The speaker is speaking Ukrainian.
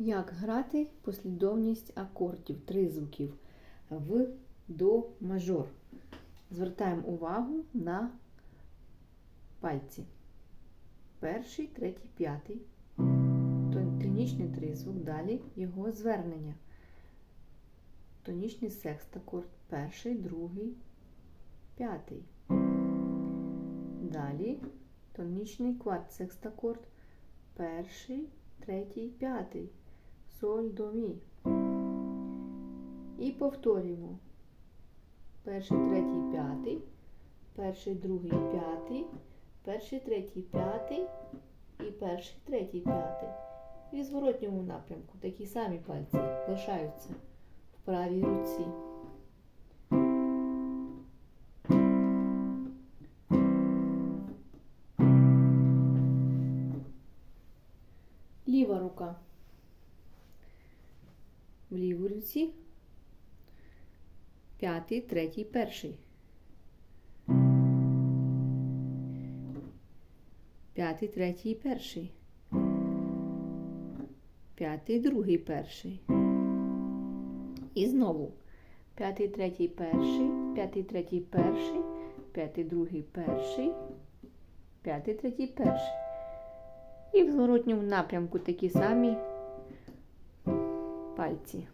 Як грати послідовність акордів, тризвуків в до мажор. Звертаємо увагу на пальці. Перший, третій, п'ятий. Тонічний тризвук, далі його звернення. Тонічний секстакорд, перший, другий, п'ятий. Далі тонічний кварт секстакорд, перший, третій, п'ятий. Соль до мі. І повторюємо. Перший, третій, п'ятий, перший, другий, п'ятий, перший, третій, п'ятий і перший, третій, п'ятий. І в зворотньому напрямку такі самі пальці лишаються в правій руці. Ліва рука. В лівій руці п'ятий, третій, перший. П'ятий, третій, перший. П'ятий, другий, перший. І знову. П'ятий, третій, перший, п'ятий, третій, перший, п'ятий, другий, перший, п'ятий, третій, перший. І в зворотньому напрямку такі самі пальці.